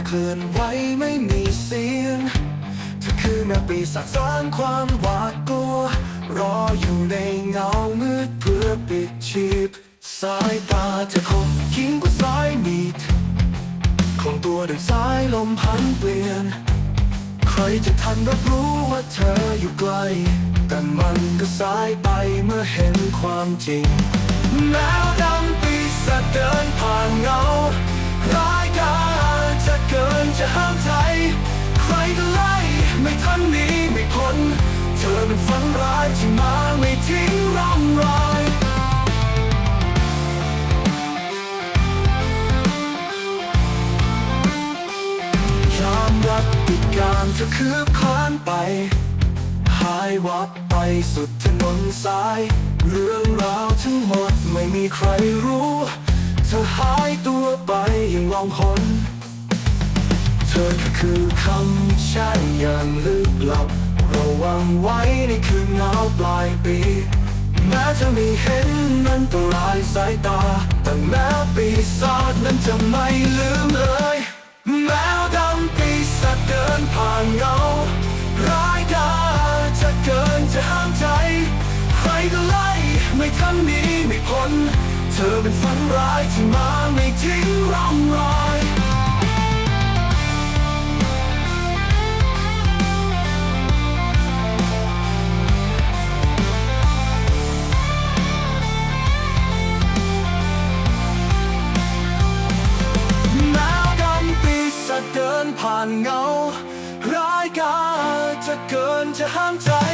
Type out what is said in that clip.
จะเคลื่อนไหวไม่มีเสียงเธอคือแม่ปีศาจสร้างความหวาดกลัว รออยู่ในเงามืดเพื่อปิดชีพ สายตาเธอคมยิ่งกว่าสายมีดของตัวด้วยสายลมพันเปลี่ยน ใครจะทันรับรู้ว่าเธออยู่ไกล แต่มันก็สายไปเมื่อเห็นความจริงแมวดำ การเธอคืบคลานไป หายวับไปสุดถนนสาย เรื่องราวทั้งหมดไม่มีใครรู้ เธอหายตัวไปอย่างลองหนเธอคือคำแช่อย่างลึกลับ ระวังไว้ในคืนเงาปลายปีแม้จะไม่เห็นมันตรายสายตา แต่แม้ปีศาจนั้นจะไม่ลืม ล่ไม่ทันหนี้ไม่พ้นเธอเป็นฝันร้ายที่มาไม่ทิ้งร่องรอยแมวดำปีศาจเดินผ่านเงาร้ายกาจจะเกินจะห้ามใจ